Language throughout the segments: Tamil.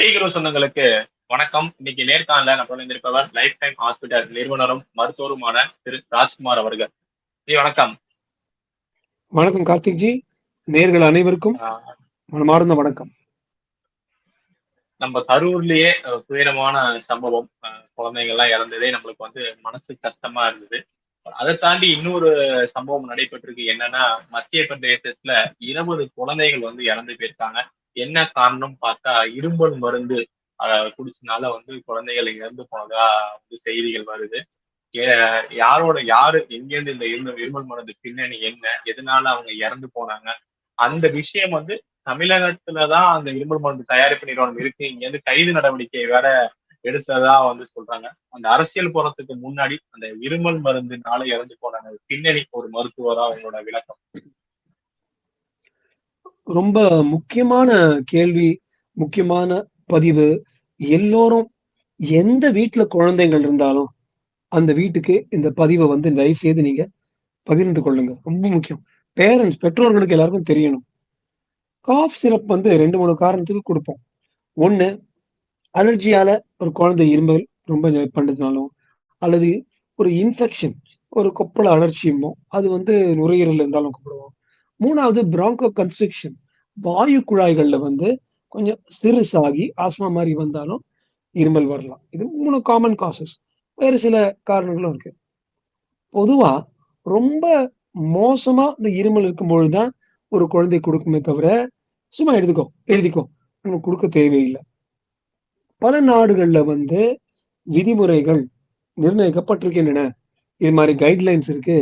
பேய்குரு சொந்தங்களுக்கு வணக்கம். இன்னைக்கு நேர்காணல நம்ம இருந்திருப்பவர் லைஃப் டைம் ஹாஸ்பிட்டல் நிறுவனரும் மருத்துவருமான திரு ராஜ்குமார் அவர்கள். ஜி வணக்கம். வணக்கம் கார்த்திக் ஜி நேர்கள் அனைவருக்கும் மனமார்ந்த வணக்கம். நம்ம கரூர்லயே துயரமான சம்பவம் குழந்தைங்க எல்லாம் இறந்ததே நம்மளுக்கு வந்து மனசு கஷ்டமா இருந்தது. அதை தாண்டி இன்னொரு சம்பவம் நடைபெற்றிருக்கு என்னன்னா மத்திய பிரதேசத்துல இருபது குழந்தைகள் வந்து இறந்து போயிருக்காங்க. என்ன காரணம் பார்த்தா இரும்பல் மருந்து அஹ், குடிச்சனால வந்து குழந்தைகள் இறந்து போனதா வந்து செய்திகள் வருது. யாரோட யாரு எங்கேருந்து இந்த இருமல் இருமல் மருந்து பின்னணி என்ன எதனால அவங்க இறந்து போனாங்க அந்த விஷயம் வந்து தமிழகத்துலதான் அந்த இருமல் மருந்து தயாரிப்பு நிறுவனம் இருக்கு. இங்க இருந்து கைது நடவடிக்கை வேற எடுத்ததா வந்து சொல்றாங்க. அந்த அரசியல் போறதுக்கு முன்னாடி அந்த இருமல் மருந்துனால இறந்து போனாங்க பின்னணி ஒரு மருத்துவரா அவங்களோட விளக்கம். ரொம்ப முக்கியமான கேள்வி முக்கியமான பதிவு. எல்லோரும் எந்த வீட்டுல குழந்தைகள் இருந்தாலும் அந்த வீட்டுக்கு இந்த பதிவை வந்து தயவு செய்து நீங்க பகிர்ந்து கொள்ளுங்க. ரொம்ப முக்கியம். பேரண்ட்ஸ் பெற்றோர்களுக்கு எல்லாருக்கும் தெரியணும். காஃப் சிரப் வந்து ரெண்டு மூணு காரணத்துக்கு கொடுப்போம். ஒண்ணு அலர்ஜியால ஒரு குழந்தை இருமல் ரொம்ப பண்ணதுனாலும் அல்லது ஒரு இன்ஃபெக்ஷன் ஒரு கொப்பள அலர்ச்சியுமோ அது வந்து நுரையீரல் இருந்தாலும் கூப்பிடுவோம். மூணாவது பிராங்கோ கன்ஸ்ட்ரக்ஷன் வாயு குழாய்கள்ல வந்து கொஞ்சம் சிறுசாகி ஆஸ்மா மாதிரி வந்தாலும் இருமல் வரலாம். இது மூணு காமன் காசஸ் வேறு சில காரணங்களும் இருக்கு. பொதுவா ரொம்ப மோசமா இந்த இருமல் இருக்கும்பொழுதுதான் ஒரு குழந்தை கொடுக்குமே தவிர சும்மா எழுதிக்கோ எழுதிக்கோ. நம்ம கொடுக்க தேவையில்லை. பல நாடுகள்ல வந்து விதிமுறைகள் நிர்ணயிக்கப்பட்டிருக்கின்றன. இது மாதிரி கைட்லைன்ஸ் இருக்கு.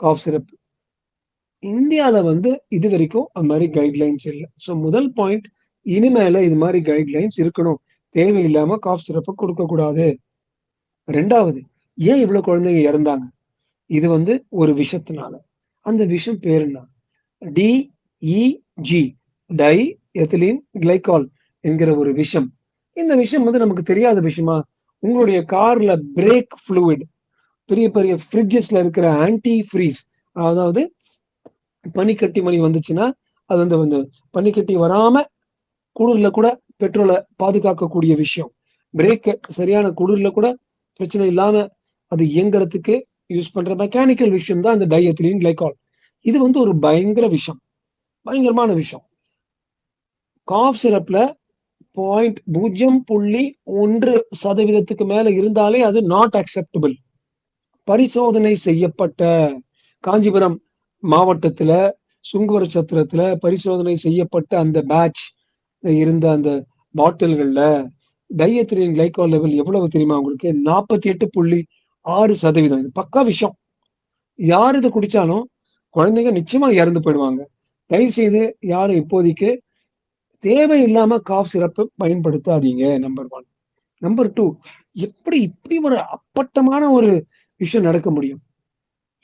காஃப் சிரப் இந்தியாவில் வந்து இது வரைக்கும் அந்த மாதிரி கைட்லைன்ஸ் இல்லை. ஸோ முதல் பாயிண்ட் இனிமேல இது மாதிரி கைட்லைன்ஸ் இருக்கணும். தேவையில்லாம காஃப் சிரப்பை கொடுக்க கூடாது. ரெண்டாவது ஏன் இவ்வளவு குழந்தைங்க இறந்தாங்க? இது வந்து ஒரு விஷத்தினால. அந்த விஷம் பேர் என்ன? டிஇஜி டை எத்திலின் கிளைகால் என்கிற ஒரு விஷம். இந்த விஷயம் வந்து நமக்கு தெரியாத விஷயமா உங்களுடைய கார்ல பிரேக் ஃப்ளூயிட் பெரிய பெரிய ஃப்ரிட்ஜஸ்ல இருக்கிற ஆன்டி ஃப்ரீஸ் அதாவது பனிக்கட்டி மணி வந்துச்சுன்னா அது வந்து வந்து பனிக்கட்டி வராம குளிர்ல கூட பெட்ரோலை பாதுகாக்கக்கூடிய விஷயம். பிரேக்க சரியான குளிர்ல கூட பிரச்சனை இல்லாம அது இயங்குறதுக்கு யூஸ் பண்ற மெக்கானிக்கல் விஷயம் தான் இந்த டைஎத்திலின் கிளைகால். இது வந்து ஒரு பயங்கர விஷயம். பயங்கரமான விஷயம். காஃப் சிரப்ல பாயிண்ட் பூஜ்ஜியம் புள்ளி ஒன்று சதவீதத்துக்கு மேல இருந்தாலே அது நாட் அக்செப்டபிள் பரிசோதனை செய்யப்பட்ட. காஞ்சிபுரம் மாவட்டத்துல சுங்குவர சத்திரத்துல பரிசோதனை செய்யப்பட்ட அந்த பேட்ச் இருந்த அந்த பாட்டில்கள்ல டையத்திரின் கிளைகோல் லெவல் எவ்வளவு தெரியுமா உங்களுக்கு? நாற்பத்தி எட்டு புள்ளி ஆறு சதவீதம். இது பக்கா விஷயம் யார் இதை குடிச்சாலும் குழந்தைங்க நிச்சயமா இறந்து போயிடுவாங்க. தயவு செய்து யாரும் இப்போதைக்கு தேவை இல்லாம காஃப் சிறப்பு பயன்படுத்தாதீங்க நம்பர் ஒன் நம்பர் டூ எப்படி இப்படி ஒரு அப்பட்டமான ஒரு விஷயம் நடக்க முடியும்?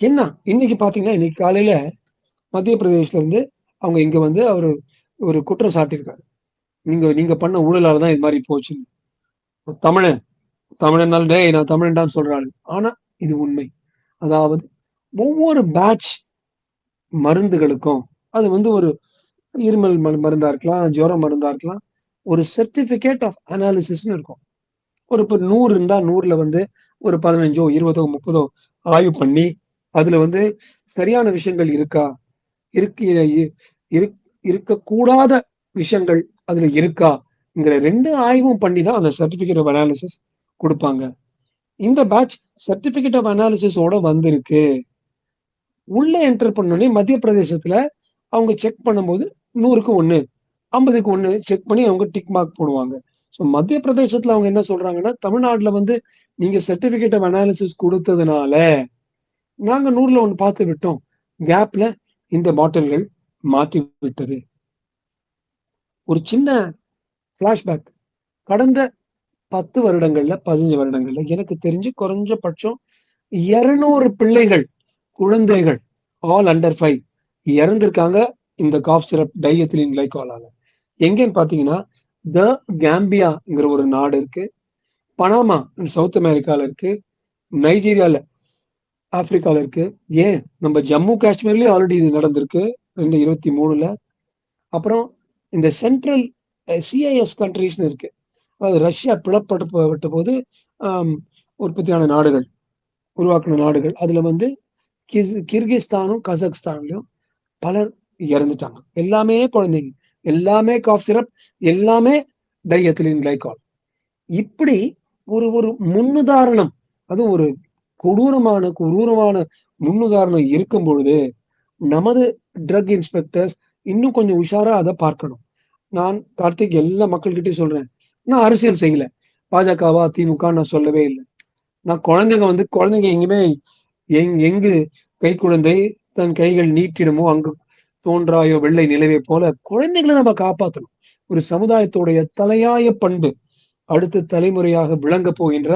என்ன? இன்னைக்கு பாத்தீங்கன்னா இன்னைக்கு காலையில மத்திய பிரதேஷ்ல இருந்து அவங்க இங்க வந்து அவர் ஒரு குற்றம் சாட்டியிருக்காரு. நீங்க நீங்க பண்ண ஊழலால தான் இது மாதிரி போச்சுன்னு தமிழன் தமிழனால் டேய் நான் தமிழன்டான்னு சொல்றாரு. ஆனா இது உண்மை. அதாவது ஒவ்வொரு பேட்ச் மருந்துகளுக்கும் அது வந்து ஒரு இருமல் மருந்தா இருக்கலாம் ஜுரம் மருந்தா இருக்கலாம் ஒரு சர்டிபிகேட் ஆஃப் அனாலிசிஸ்னு இருக்கும். ஒரு இப்போ நூறு இருந்தா நூறுல வந்து ஒரு பதினஞ்சோ இருபதோ முப்பதோ ஆய்வு பண்ணி அதுல வந்து சரியான விஷயங்கள் இருக்கா? இருக்க இருக்கக்கூடாத விஷயங்கள் அதுல இருக்காங்கிற ரெண்டு ஆய்வும் பண்ணி தான் அந்த சர்டிபிகேட் ஆஃப் அனாலிசிஸ் கொடுப்பாங்க. இந்த பேட்ச் சர்டிபிகேட் ஆஃப் அனாலிசிஸோட வந்திருக்கு. உள்ள என்டர் பண்ணோடனே மத்திய பிரதேசத்துல அவங்க செக் பண்ணும்போது நூறுக்கு ஒண்ணு ஐம்பதுக்கு ஒண்ணு செக் பண்ணி அவங்க டிக் மார்க் போடுவாங்க. ஸோ மத்திய பிரதேசத்துல அவங்க என்ன சொல்றாங்கன்னா தமிழ்நாட்டுல வந்து நீங்க சர்டிபிகேட் ஆஃப் அனாலிசிஸ் கொடுத்ததுனால நாங்க நூறுல ஒன்று பார்த்து விட்டோம். கேப்ல இந்த பாட்டில்கள் மாற்றி விட்டது. ஒரு சின்ன பிளாஷ்பேக் கடந்த பத்து வருடங்கள்ல பதினஞ்சு வருடங்கள்ல எனக்கு தெரிஞ்சு குறைஞ்சபட்சம் இருநூறு பிள்ளைகள் குழந்தைகள் ஆல் அண்டர் ஃபைவ் இறந்திருக்காங்க இந்த காஃப் சிரப் டைஎத்திலின் கிளைகாலால எங்கேன்னு பாத்தீங்கன்னா த கேம்பியாங்கிற ஒரு நாடு இருக்கு. பனாமா சவுத் அமெரிக்கால இருக்கு. நைஜீரியால ஆப்பிரிக்கால இருக்கு. ஏன்? நம்ம ஜம்மு காஷ்மீர்லயும் ஆல்ரெடி இது நடந்திருக்கு ரெண்டு இருபத்தி மூணுல. அப்புறம் இந்த சென்ட்ரல் சிஐஎஸ் கண்ட்ரிஸ்னு இருக்கு. அதாவது ரஷ்யா பிளப்பட்ட போது உற்பத்தியான நாடுகள் உருவாக்கின நாடுகள். அதுல வந்து கிர்கிஸ்தானும் கசக்ஸ்தான்லயும் பலர் இறந்துட்டாங்க. எல்லாமே குழந்தைங்க. எல்லாமே காஃப் சிரப் எல்லாமே டையத்திலின் கிளைகால் இப்படி ஒரு ஒரு முன்னுதாரணம் அதுவும் ஒரு கொடூரமான கொடூரமான முன்னுதாரணம் இருக்கும் பொழுது நமது ட்ரக் இன்ஸ்பெக்டர்ஸ் இன்னும் கொஞ்சம் உஷாரா அதை பார்க்கணும். நான் கார்த்திக் எல்லா மக்கள்கிட்டயும் சொல்றேன். நான் அரசியல் செய்யல. பாஜகவா திமுக நான் சொல்லவே இல்லை. நான் குழந்தைங்க வந்து குழந்தைங்க எங்குமே எங் எங்கு கை குழந்தை தன் கைகள் நீட்டிடுமோ அங்கு தோன்றாயோ வெள்ளை நிலவே போல குழந்தைகளை நம்ம காப்பாற்றணும் ஒரு சமுதாயத்துடைய தலையாய பண்பு அடுத்த தலைமுறையாக விளங்க போகின்ற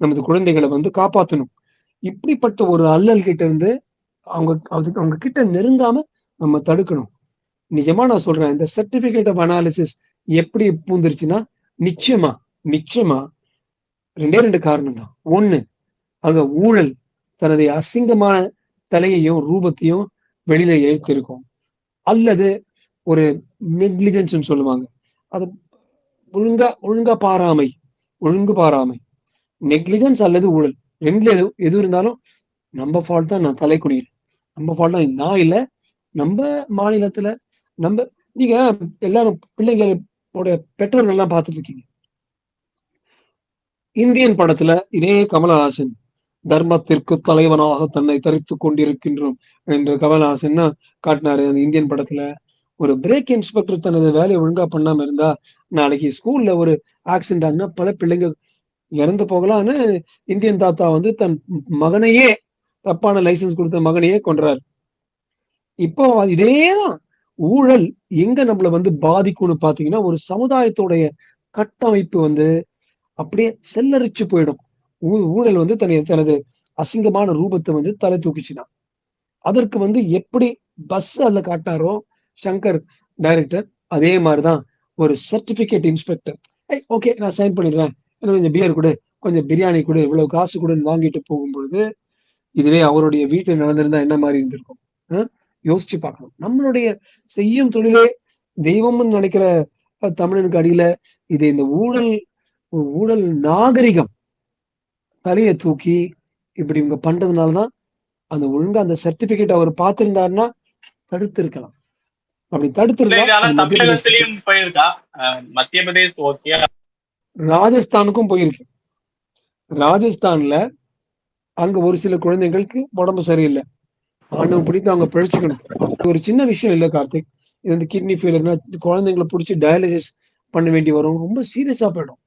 நமது குழந்தைகளை வந்து காப்பாற்றணும் இப்படிப்பட்ட ஒரு அல்லல் கிட்ட இருந்து அவங்க அதுக்கு அவங்க கிட்ட நெருங்காம நம்ம தடுக்கணும். நிஜமா நான் சொல்றேன் இந்த சர்டிபிகேட் ஆஃப் அனாலிசிஸ் எப்படி பூந்துருச்சுன்னா நிச்சயமா நிச்சயமா ரெண்டே ரெண்டு காரணம் தான். ஒண்ணு அங்க ஊழல் தனது அசிங்கமான தலையையும் ரூபத்தையும் வெளியில எழுத்திருக்கும். அல்லது ஒரு நெக்லிஜென்ஸ் சொல்லுவாங்க. அது ஒழுங்கா ஒழுங்கா பாராமை ஒழுங்கு பாராமை. நெக்லிஜென்ஸ் அல்லது ஊழல். ரெண்டுல எது எது இருந்தாலும் நம்ம ஃபால்ட் தான் நான் தலைக்குடியில் நம்ம ஃபால்ட் தான். நான் இல்ல நம்ம மாநிலத்துல நம்ம நீங்க எல்லாரும் பிள்ளைங்களோட பெற்றோர்கள் எல்லாம் பார்த்துட்டு இருக்கீங்க இந்தியன் படத்துல இதே கமலஹாசன் தர்மத்திற்கு தலைவனாக தன்னை தரித்துக் கொண்டிருக்கின்றோம் என்று கமலஹாசன் காட்டினாரு. அந்த இந்தியன் படத்துல ஒரு பிரேக் இன்ஸ்பெக்டர் தனது வேலையை ஒழுங்கா பண்ணாம இருந்தா நாளைக்கு ஸ்கூல்ல ஒரு ஆக்சிடென்ட் ஆகுனா பல பிள்ளைங்க இறந்து போகலாம்னு இந்தியன் தாத்தா வந்து தன் மகனையே தப்பான லைசன்ஸ் கொடுத்த மகனையே கொன்றார். இப்போ இதேதான். ஊழல் எங்க நம்மள வந்து பாதிக்கும்னு பாத்தீங்கன்னா ஒரு சமுதாயத்தோடைய கட்டமைப்பு வந்து அப்படியே செல்லரிச்சு போயிடும். ஊ- ஊழல் வந்து தன்னை தனது அசிங்கமான ரூபத்தை வந்து தலை தூக்கிச்சுனா. அதற்கு வந்து எப்படி பஸ் அதுல காட்டாரோ சங்கர் டைரக்டர் அதே மாதிரிதான். ஒரு சர்டிபிகேட் இன்ஸ்பெக்டர் ஓகே நான் சைன் பண்ணிடுறேன். கொஞ்சம் பியர் கொடு கொஞ்சம் பிரியாணி கொடு இவ்வளவு காசு கொடுன்னு வாங்கிட்டு போகும் பொழுது இதுவே அவருடைய வீட்டில் நடந்திருந்தா என்ன மாதிரி இருந்திருக்கும்? யோசிச்சு பார்க்கணும். நம்மளுடைய செய்யும் தொழிலே தெய்வம்னு நினைக்கிற தமிழனுக்கு அடியில இது இந்த ஊழல் ஊழல் நாகரிகம் தலையை தூக்கி இப்படி இவங்க பண்றதுனாலதான் அந்த ஒழுங்கா அந்த சர்டிபிகேட் அவர் பார்த்திருந்தாருன்னா தடுத்து இருக்கலாம். அப்படி அஹ், மத்திய பிரதேஷ் ஓகே ராஜஸ்தானுக்கும் போயிருக்கேன் ராஜஸ்தான்ல அங்க ஒரு சில குழந்தைங்களுக்கு உடம்பு சரியில்லை. ஆண்டவன் பிடித்து அவங்க பிழைச்சிக்கணும். ஒரு சின்ன விஷயம் இல்ல கார்த்திக். இது வந்து கிட்னி ஃபெயிலியர்னா குழந்தைங்களை பிடிச்சி டயாலிசிஸ் பண்ண வேண்டி வரும். ரொம்ப சீரியஸா போயிடும்.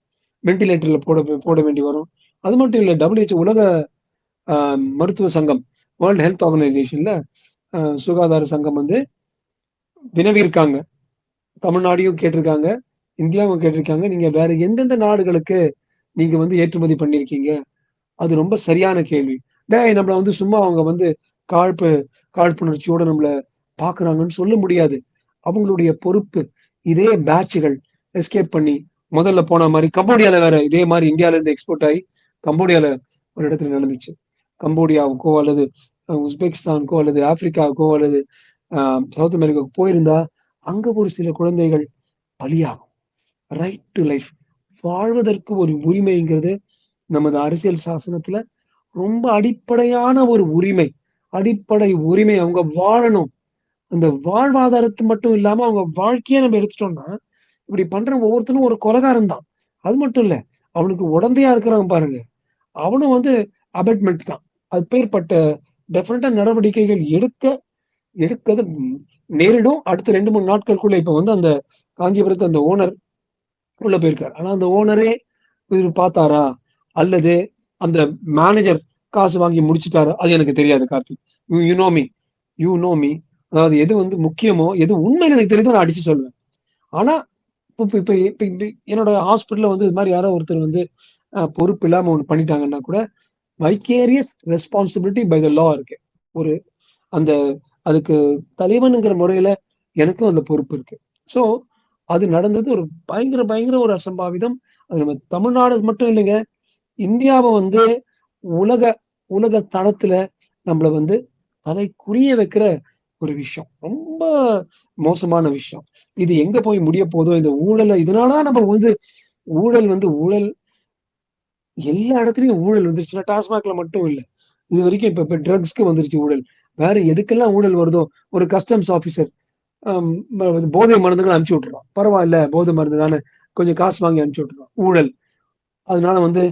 வென்டிலேட்டர்ல போட போட வேண்டி வரும். அது மட்டும் இல்ல டபிள்யூஹெச் உலக ஆஹ், மருத்துவ சங்கம் வேர்ல்ட் ஹெல்த் ஆர்கனைசேஷன்ல சுகாதார சங்கம் வந்து வினவியிருக்காங்க. தமிழ்நாடையும் கேட்டிருக்காங்க. இந்தியாவும் கேட்டிருக்காங்க. நீங்க வேற எந்தெந்த நாடுகளுக்கு நீங்க வந்து ஏற்றுமதி பண்ணிருக்கீங்க அது ரொம்ப சரியான கேள்வி. டேய் நம்மள வந்து சும்மா அவங்க வந்து காழ்ப்பு காழ்ப்புணர்ச்சியோட நம்மள பாக்குறாங்கன்னு சொல்ல முடியாது. அவங்களுடைய பொறுப்பு இதே பேட்சுகள் எஸ்கேப் பண்ணி முதல்ல போன மாதிரி கம்போடியால வேற இதே மாதிரி இந்தியால இருந்து எக்ஸ்போர்ட் ஆகி கம்போடியால ஒரு இடத்துல நடந்துச்சு. கம்போடியாவுக்கோ அல்லது உஸ்பெகிஸ்தானுக்கோ அல்லது ஆப்பிரிக்காவுக்கோ அல்லது ஆஹ், சவுத் அமெரிக்காவுக்கு போயிருந்தா அங்க ஒரு சில குழந்தைகள் பலியாகும். ரைட் டு லைஃப் வாழ்வதற்கு ஒரு உரிமைங்கிறது நமது அரசியல் சாசனத்துல ரொம்ப அடிப்படையான ஒரு உரிமை. அடிப்படை உரிமை. அவங்க வாழணும். அந்த வாழ்வாதாரத்து மட்டும் இல்லாம அவங்க வாழ்க்கையை நம்ம எடுத்துட்டோம்னா இப்படி பண்ற ஒவ்வொருத்தனும் ஒரு கொலகாரம் தான் அது மட்டும் இல்ல அவனுக்கு உடந்தையா இருக்கிறான் பாருங்க. அவனும் வந்து அபெட்மெண்ட் தான். அது பேர்பட்ட டெஃபினட்டா நடவடிக்கைகள் எடுக்க எடுக்கிறது நேரிடும். அடுத்த ரெண்டு மூணு நாட்களுக்குள்ள இப்ப வந்து அந்த காஞ்சிபுரத்து அந்த ஓனர் உள்ள போயிருக்காரு. ஆனா அந்த ஓனரே பார்த்தாரா? அல்லது அந்த மேனேஜர் காசு வாங்கி முடிச்சிட்டாரா? அது எனக்கு தெரியாது Karthik. You know me you know me அதாவது எது வந்து முக்கியமோ எது உண்மைன்னு எனக்கு தெரியுதோ நான் அடிச்சு சொல்லுவேன். ஆனா இப்ப இப்ப இப்ப என்னோட ஹாஸ்பிட்டல்ல வந்து இது மாதிரி யாரோ ஒருத்தர் வந்து பொறுப்பு இல்லாம ஒண்ணு பண்ணிட்டாங்கன்னா கூட vicarious responsibility by the law இருக்கு. ஒரு அந்த அதுக்கு தலைவனுங்கிற முறையில எனக்கும் அந்த பொறுப்பு இருக்கு. சோ அது நடந்தது ஒரு பயங்கர பயங்கர ஒரு அசம்பாவிதம். அது நம்ம தமிழ்நாடு மட்டும் இல்லைங்க. இந்தியாவை வந்து உலக உலக தளத்துல நம்மள வந்து தலை குறிய வைக்கிற ஒரு விஷயம். ரொம்ப மோசமான விஷயம். இது எங்க போய் முடிய போதோ இந்த ஊழலை இதனாலதான் நம்ம வந்து ஊழல் வந்து ஊழல். எல்லா இடத்துலயும் ஊழல் வந்துருச்சுன்னா டாஸ்மாக்ல மட்டும் இல்லை. இது வரைக்கும் இப்ப இப்ப ட்ரக்ஸ்க்கு வந்துருச்சு ஊழல். வேற எதுக்கெல்லாம் ஊழல் வருதோ? ஒரு கஸ்டம்ஸ் ஆபீசர் போதை மருந்துகள் அனுப்பிச்சு விட்டுறோம். பரவாயில்ல போதை மருந்து தானே. கொஞ்சம் காசு வாங்கி அனுப்பிச்சு விட்டுறோம். ஊழல். அதனால வந்து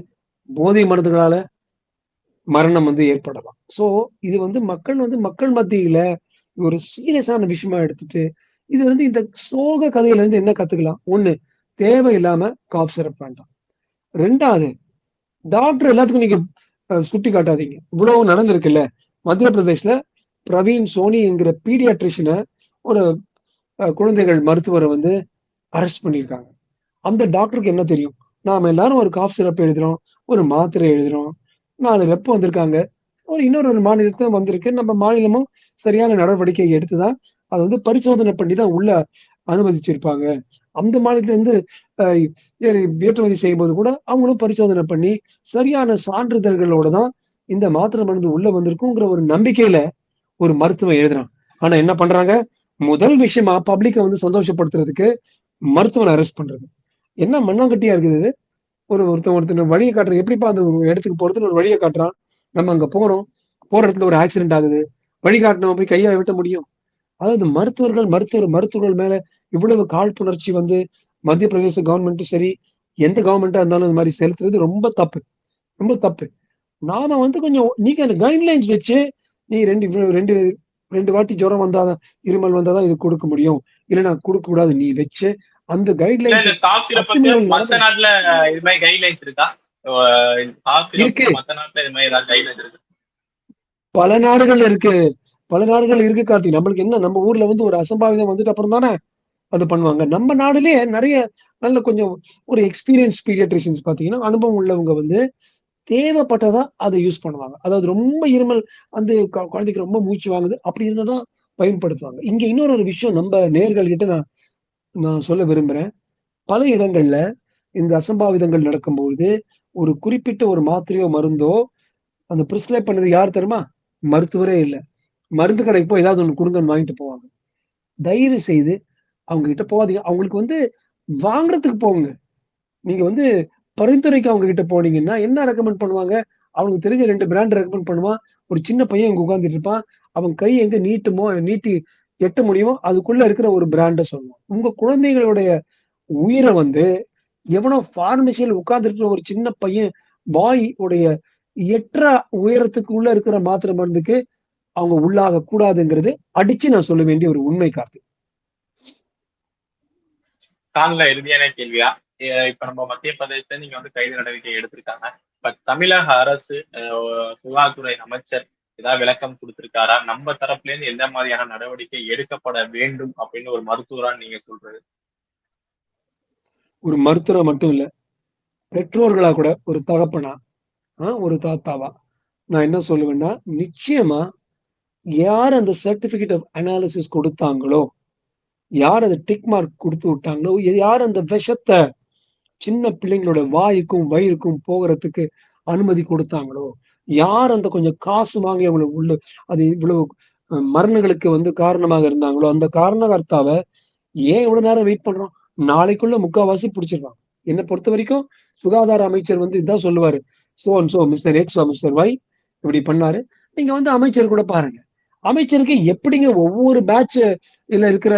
போதை மருந்துகளால மரணம் வந்து ஏற்படலாம். ஸோ இது வந்து மக்கள் வந்து மக்கள் மத்தியில ஒரு சீரியஸான விஷயமா எடுத்துட்டு இது வந்து இந்த சோக கதையில இருந்து என்ன கத்துக்கலாம்? ஒண்ணு தேவையில்லாம காப் சிரப் வேண்டாம். ரெண்டாவது டாக்டர் எல்லாத்துக்கும் நீங்க சுட்டி காட்டாதீங்க. இவ்வளவு நடந்திருக்குல்ல? மத்திய பிரதேஷ்ல பிரவீன் சோனி என்கிற பீடியாட்ரிஷனை ஒரு குழந்தைகள் மருத்துவரை வந்து அரெஸ்ட் பண்ணியிருக்காங்க. அந்த டாக்டருக்கு என்ன தெரியும்? நாம எல்லாரும் ஒரு காஃப் சிரப் எழுதுறோம் ஒரு மாத்திரை எழுதுறோம் நாலு ரெப்பு வந்திருக்காங்க. ஒரு இன்னொரு ஒரு வந்திருக்கு. நம்ம மாநிலமும் சரியான நடவடிக்கை எடுத்துதான் அதை வந்து பரிசோதனை பண்ணி தான் உள்ள அனுமதிச்சிருப்பாங்க. அந்த மாநிலத்துல இருந்து ஏற்றுமதி செய்யும்போது கூட அவங்களும் பரிசோதனை பண்ணி சரியான சான்றிதழ்களோட தான் இந்த மாத்திரை மருந்து உள்ள வந்திருக்குங்கிற ஒரு நம்பிக்கையில ஒரு மருத்துவம் எழுதுறான். ஆனா என்ன பண்றாங்க? முதல் விஷயமா பப்ளிக்கை வந்து சந்தோஷப்படுத்துறதுக்கு மருத்துவனை அரெஸ்ட் பண்றது. என்ன மண்ணாங்கட்டியா இருக்குது ஒரு ஒருத்தன் ஒருத்தன் வழியை காட்டுறான் எப்படிப்பா அந்த இடத்துக்கு போறதுன்னு ஒரு வழியை காட்டுறான். நம்ம அங்க போறோம். போற இடத்துல ஒரு ஆக்சிடென்ட் ஆகுது. வழிகாட்டின போய் கையா விட்ட முடியும். அதாவது மருத்துவர்கள் மருத்துவர் மருத்துவர்கள் மேல இவ்வளவு காழ்ப்புணர்ச்சி வந்து மத்திய பிரதேச கவர்மெண்ட்டும் சரி எந்த கவர்மெண்டா இருந்தாலும் இந்த மாதிரி செலுத்துறது ரொம்ப தப்பு. ரொம்ப தப்பு. நாம வந்து கொஞ்சம் நீங்க அந்த கைட்லைன்ஸ் வச்சு நீ ரெண்டு இவ்வளவு ரெண்டு ரெண்டு வாட்டி ஜுரம் வந்தாதான் இருமல் வந்தாதான் இது கொடுக்க முடியும். இல்லைன்னா கொடுக்க கூடாது நீ வச்சு அந்த கைட்லைன்ஸ் மத்த நாட்டுல இது மாதிரி கைட்லைன்ஸ் இருக்கா? மத்த நாட்டுல இது மாதிரி ஏதாவது கைட்லைன்ஸ் இருக்கு? பல நாடுகள் இருக்கு. பல நாடுகள் இருக்கு கார்த்தி. நம்மளுக்கு என்ன நம்ம ஊர்ல வந்து ஒரு அசம்பாவிதம் வந்துட்டு அப்புறம் தானே அது பண்ணுவாங்க. நம்ம நாடுலயே நிறைய நல்ல கொஞ்சம் ஒரு எக்ஸ்பீரியன்ஸ் பீடியாட்ரிஷியன்ஸ் பாத்தீங்கன்னா அனுபவம் உள்ளவங்க வந்து தேவைப்பட்டதா அதை யூஸ் பண்ணுவாங்க. அதாவது ரொம்ப இருமல் அந்த குழந்தைக்கு ரொம்ப மூச்சு வாங்குது அப்படி இருந்தாதான் பயன்படுத்துவாங்க. இங்க இன்னொரு ஒரு விஷயம் நம்ம நேர்கள்கிட்ட நான் நான் சொல்ல விரும்புறேன். பல இடங்கள்ல இந்த அசம்பாவிதங்கள் நடக்கும்போது ஒரு குறிப்பிட்ட ஒரு மாத்திரையோ மருந்தோ அந்த பிரிஸ்கிரைப் பண்ணது யார் தெரியுமா? மருத்துவரே இல்லை. மருந்து கடைக்கு போய் ஏதாவது ஒன்று கொடுங்கன்னு வாங்கிட்டு போவாங்க. தயவு செய்து அவங்க கிட்ட போகாதீங்க. அவங்களுக்கு வந்து வாங்குறதுக்கு போங்க. நீங்க வந்து பரிந்துரைக்கு அவங்க கிட்ட போனீங்கன்னா என்ன ரெக்கமெண்ட் பண்ணுவாங்க? அவனுக்கு தெரிஞ்ச ரெண்டு பிராண்ட் ரெக்கமெண்ட் பண்ணுவான். ஒரு சின்ன பையன் இங்க உட்கார்ந்துட்டு இருப்பான். அவன் கை எங்க நீட்டுமோ நீட்டி எட்ட முடியுமோ அதுக்குள்ள இருக்கிற ஒரு பிராண்ட சொல்லுவான். உங்க குழந்தைகளுடைய உயிரை வந்து எவனோ பார்மசியில் உட்கார்ந்துருக்கிற ஒரு சின்ன பையன் பாய் உடைய எற்ற உயரத்துக்கு உள்ள இருக்கிற மாத்திரை மருந்துக்கு அவங்க உள்ளாக கூடாதுங்கிறது அடிச்சு நான் சொல்ல வேண்டிய ஒரு உண்மை காத்து காலில் இறுதியான கேள்வியா? இப்ப நம்ம மத்திய பிரதேச நீங்க வந்து கைது நடவடிக்கை எடுத்திருக்காங்க. பட் தமிழக அரசு சுகாதாரத்துறை அமைச்சர் ஏதாவது விளக்கம் கொடுத்திருக்காரா? நம்ம தரப்புல இருந்து எந்த மாதிரியான நடவடிக்கை எடுக்கப்பட வேண்டும் அப்படின்னு ஒரு மருத்துவரா நீங்க சொல்றது? ஒரு மருத்துவரை மட்டும் இல்ல பெற்றோர்களா கூட ஒரு தகப்பனா ஆஹ், ஒரு தாத்தாவா நான் என்ன சொல்லுவேன்னா நிச்சயமா யார் அந்த சர்டிபிகேட் ஆஃப் அனாலிசிஸ் கொடுத்தாங்களோ யார் அந்த டிக் மார்க் கொடுத்து விட்டாங்களோ யார் அந்த விஷத்தை சின்ன பிள்ளைங்களோட வாய்க்கும் வயிறுக்கும் போகிறதுக்கு அனுமதி கொடுத்தாங்களோ? யார் அந்த கொஞ்சம் காசு வாங்கி அவங்களை உள்ள அது இவ்வளவு மரணங்களுக்கு வந்து காரணமாக இருந்தாங்களோ? அந்த காரணகர்த்தாவை ஏன் இவ்வளவு நேரம் வெயிட் பண்றோம்? நாளைக்குள்ள முக்காவாசி பிடிச்சிடுறான். என்னை பொறுத்த வரைக்கும் சுகாதார அமைச்சர் வந்து இதான் சொல்லுவாரு. So and so mister x mister y இப்படி பண்ணாரு. நீங்க வந்து அமைச்சர் கூட பாருங்க. அமைச்சருக்கு எப்படிங்க ஒவ்வொரு பேட்ச் இதுல இருக்கிற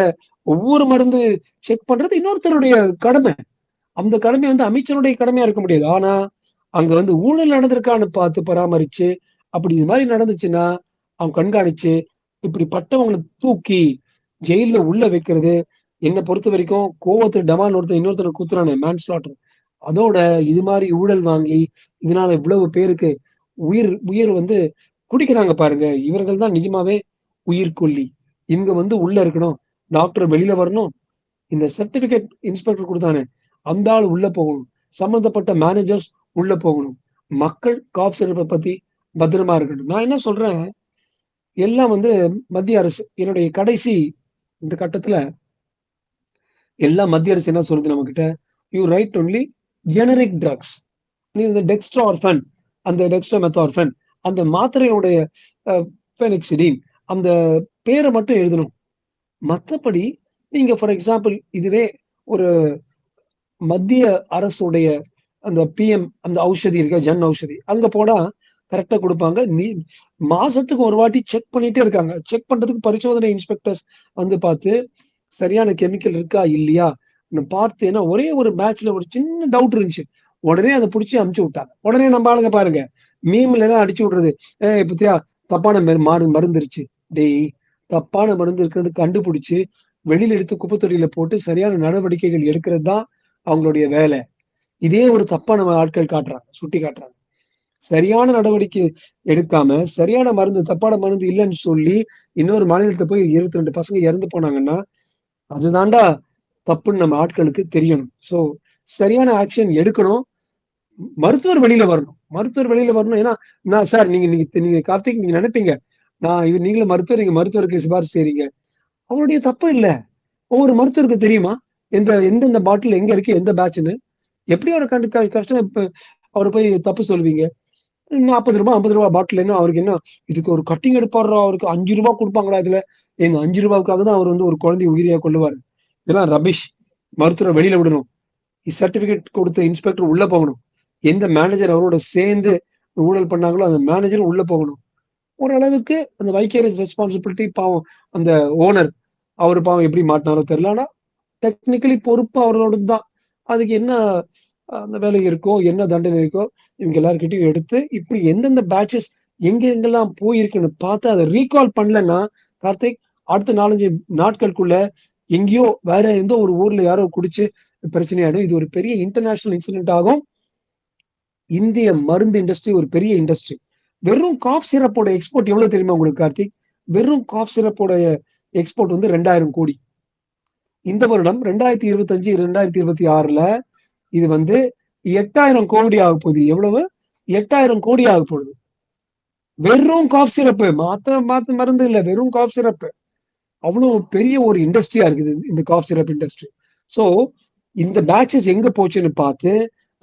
ஒவ்வொரு மருந்து செக் பண்றது? இன்னொருத்தருடைய கடமை. அந்த கடமை வந்து அமைச்சருடைய கடமையா இருக்க முடியாது. ஆனா அங்க வந்து ஊழல் நடந்திருக்கான்னு பார்த்து பராமரிச்சு அப்படி இது மாதிரி நடந்துச்சுன்னா அவங்க கண்காணிச்சு இப்படி பட்டவங்களை தூக்கி ஜெயில்ல உள்ள வைக்கிறது என்னை பொறுத்த வரைக்கும் கோவத்து டமான் ஒருத்தர் இன்னொருத்தர் குத்துறானே மேன்ஸ்லாட்டர் அதோட இது மாதிரி ஊழல் வாங்கி இதனால இவ்வளவு பேருக்கு உயிர் உயிர் வந்து குடிக்கிறாங்க பாருங்க. இவர்கள் தான் நிஜமாவே உயிர் கொல்லி. இவங்க வந்து உள்ள இருக்கணும். டாக்டர் வெளியில வரணும். இந்த சர்டிபிகேட் இன்ஸ்பெக்டர் கொடுத்தானே. அந்த ஆள் உள்ள போகணும். சம்பந்தப்பட்ட மேனேஜர்ஸ் உள்ள போகணும். மக்கள் காப் சிறப்பை பத்தி பத்திரமா இருக்கட்டும். நான் என்ன சொல்றேன்? எல்லாம் வந்து மத்திய அரசு என்னுடைய கடைசி இந்த கட்டத்துல எல்லா மத்திய அரசு என்ன சொல்லுது நம்ம கிட்ட you write only generic drugs நீ இந்த டெக்ஸ்ட்ரா ஆர்ஃபன் அந்த டெக்ஸ்ட்ரா மெத்தார்ஃபன் அந்த மாத்திரையுடைய பெனிக்சிடின் அந்த பேரை மட்டும் எழுதணும். மற்றபடி நீங்க ஃபார் எக்ஸாம்பிள் இதுவே ஒரு மத்திய அரசுடைய அந்த பிஎம் அந்த ஔஷதி இருக்க ஜன் ஔஷதி. அங்க போனா கரெக்டா கொடுப்பாங்க. நீ மாசத்துக்கு ஒரு வாட்டி செக் பண்ணிட்டே இருக்காங்க. செக் பண்றதுக்கு பரிசோதனை இன்ஸ்பெக்டர்ஸ் வந்து பார்த்து சரியான கெமிக்கல் இருக்கா இல்லையா? பார்த்து ஏன்னா ஒரே ஒரு மேட்ச்ல ஒரு சின்ன டவுட் இருந்துச்சு. உடனே அதை பிடிச்சி அமுச்சு விட்டாங்க. உடனே நம்ம ஆளுங்க பாருங்க. மீம்ல எல்லாம் அடிச்சு விடுறது. ஏ பத்தியா தப்பான மாறு மருந்துருச்சு. டேய் தப்பான மருந்து இருக்கிறது கண்டுபிடிச்சு வெளியில எடுத்து குப்பைத்தொட்டியில போட்டு சரியான நடவடிக்கைகள் எடுக்கிறது தான் அவங்களுடைய வேலை. இதே ஒரு தப்பான ஆட்கள் காட்டுறாங்க சுட்டி காட்டுறாங்க. சரியான நடவடிக்கை எடுக்காம சரியான மருந்து தப்பான மருந்து இல்லைன்னு சொல்லி இன்னொரு மாநிலத்துல போய் இருபத்தி ரெண்டு பசங்க இறந்து போனாங்கன்னா அதுதான்டா தப்புன்னு நம்ம ஆட்களுக்கு தெரியணும். சோ சரியான ஆக்ஷன் எடுக்கணும். மருத்துவர் வெளியில வரணும். மருத்துவர் வெளியில வரணும். ஏன்னா நான் சார் நீங்க நீங்க நீங்க கார்த்திக் நீங்க நினைப்பீங்க நான் இது நீங்களும் மருத்துவர் நீங்க மருத்துவருக்கு சிபாரிசு செய்றீங்க. அவருடைய தப்பு இல்ல. ஒவ்வொரு மருத்துவருக்கு தெரியுமா? எந்த எந்தெந்த பாட்டில் எங்க இருக்கு எந்த பேட்ச்னு எப்படி அவர் கண்டு கஷ்டம் அவர் போய் தப்பு சொல்வீங்க நாற்பது ரூபாய் ஐம்பது ரூபாய் பாட்டில் என்ன அவருக்கு என்ன? இதுக்கு ஒரு கட்டிங் எடுப்பாடுறோம் அவருக்கு அஞ்சு ரூபாய் கொடுப்பாங்களா இதுல? எங்க அஞ்சு ரூபாய்க்காக தான் அவர் வந்து ஒரு குழந்தை உயிரியா கொள்ளுவார் இதெல்லாம் ரபிஷ் மருத்துவரை வெளியில விடணும். சர்டிபிகேட் கொடுத்த இன்ஸ்பெக்டர் உள்ள போகணும். எந்த மேனேஜர் அவரோட சேர்ந்து ஊழல் பண்ணாங்களோ அந்த மேனேஜரும் உள்ள போகணும். ஓரளவுக்கு அந்த வைக்கேரியஸ் ரெஸ்பான்சிபிலிட்டி பாவம் அந்த ஓனர் அவர் பாவம் எப்படி மாட்டினாரோ தெரியல. ஆனா டெக்னிக்கலி பொறுப்பு அவர்களோட தான் அதுக்கு என்ன அந்த வேலை இருக்கோ என்ன தண்டனை இருக்கோ இவங்க எல்லாருக்கிட்டையும் எடுத்து இப்படி எந்தெந்த பேட்சஸ் எங்க எங்கெல்லாம் போயிருக்குன்னு பார்த்து அதை ரீகால் பண்ணலன்னா கார்த்திக் அடுத்த நாலஞ்சு நாட்களுக்குள்ள எங்கேயோ வேற எந்த ஒரு ஊர்ல யாரோ குடிச்சு பிரச்சனையாயிடும் இது ஒரு பெரிய இன்டர்நேஷனல் இன்சிடென்ட் ஆகும். இந்திய மருந்து இண்டஸ்ட்ரி ஒரு பெரிய இண்டஸ்ட்ரி வெறும் காஃப் சிரப்போட எக்ஸ்போர்ட் எவ்வளவு தெரியுமா உங்களுக்கு கார்த்திக்? வெறும் காஃப் சிரப்போட எக்ஸ்போர்ட் வந்து ரெண்டாயிரம் கோடி. இந்த வருடம் ரெண்டாயிரத்தி இருபத்தஞ்சு ரெண்டாயிரத்தி இருபத்தி ஆறுல இது வந்து எட்டாயிரம் கோடி ஆக போகுது. எவ்வளவு? எட்டாயிரம் கோடி ஆக போகுது. வெறும் காஃப் சிறப்பு. மாத்த மாத்த மருந்து இல்ல. வெறும் காஃப் சிறப்பு. அவ்வளவு பெரிய ஒரு இண்டஸ்ட்ரியா இருக்குது இந்த காஃப் சிரப் இண்டஸ்ட்ரி சோ இந்த பேட்சஸ் எங்க போச்சுன்னு பார்த்து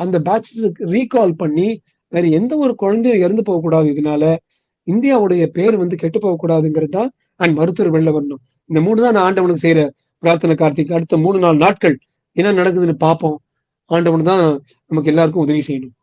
அந்த பேட்சஸ் ரீகால் பண்ணி வேற எந்த ஒரு குழந்தையும் இறந்து போகக்கூடாது இதனால. இந்தியாவுடைய பேர் வந்து கெட்டு போகக்கூடாதுங்கிறது தான் அண்ட் மருத்துவர் வெளில வரணும் இந்த மூணு தான் நான் ஆண்டவனுக்கு செய்யற பிரார்த்தனை கார்த்திக் அடுத்த மூணு நாலு நாட்கள் என்ன நடக்குதுன்னு பார்ப்போம். ஆண்டவன் தான் நமக்கு எல்லாருக்கும் உதவி செய்யணும்.